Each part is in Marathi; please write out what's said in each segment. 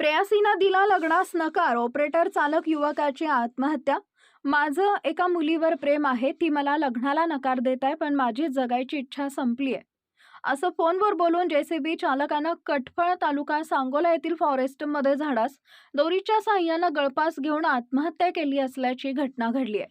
प्रेयसीनं दिला लग्नास नकार. ऑपरेटर चालक युवकाची आत्महत्या. माझं एका मुलीवर प्रेम आहे ती मला लग्नाला नकार देत आहे पण माझी जगायची इच्छा संपली आहे. असं फोनवर बोलून जेसीबी चालकानं कटफळ तालुका सांगोला येथील फॉरेस्टमध्ये झाडास दोरीच्या साह्यानं गळपास घेऊन आत्महत्या केली असल्याची घटना घडली आहे.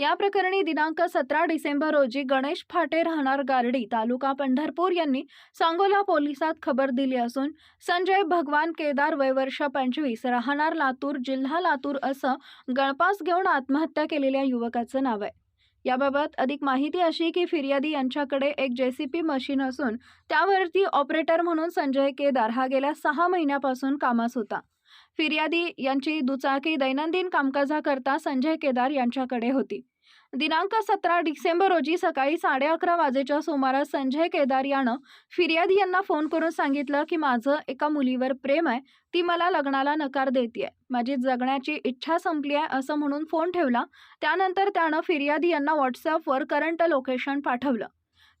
या प्रकरणी दिनांक सतरा डिसेंबर रोजी गणेश फाटे राहणार गारडी तालुका पंढरपूर यांनी सांगोला पोलिसात खबर दिली असून संजय भगवान केदार वयवर्ष पंचवीस राहणार लातूर जिल्हा लातूर असं गळपास घेऊन आत्महत्या केलेल्या युवकाचं नाव आहे. याबाबत अधिक माहिती अशी की फिर्यादी यांच्याकडे एक जेसीपी मशीन असून त्यावरती ऑपरेटर म्हणून संजय केदार हा गेल्या सहा महिन्यापासून कामास होता. फिर्यादी यांची दुचाकी दैनंदिन कामकाजाकरता संजय केदार यांच्याकडे होती. दिनांक सतरा डिसेंबर रोजी सकाळी साडे अकरा वाजेच्या सुमारास संजय केदार यानं फिर्यादी यांना फोन करून सांगितलं की माझं एका मुलीवर प्रेम आहे. ती मला लग्नाला नकार देते माझी जगण्याची इच्छा संपली आहे असं म्हणून फोन ठेवला. त्यानंतर त्यानं फिर्यादी यांना व्हॉट्सअपवर करंट लोकेशन पाठवलं.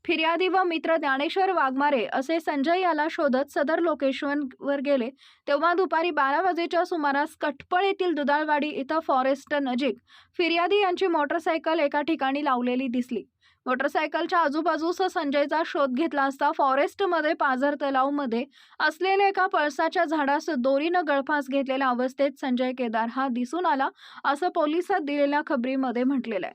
फिर्यादी व मित्र ज्ञानेश्वर वाघमारे असे संजय याला शोधत सदर लोकेशनवर गेले. तेव्हा दुपारी बारा वाजेच्या सुमारास कटपळ येथील दुधाळवाडी इथं फॉरेस्ट नजीक फिर्यादी यांची मोटरसायकल एका ठिकाणी लावलेली दिसली. मोटरसायकलच्या आजूबाजूस संजयचा शोध घेतला असता फॉरेस्टमध्ये पाझर तलावमध्ये असलेल्या एका पळसाच्या झाडास दोरीनं गळफास घेतलेल्या अवस्थेत संजय केदार हा दिसून आला असं पोलिसात दिलेल्या खबरीमध्ये म्हटलेलं आहे.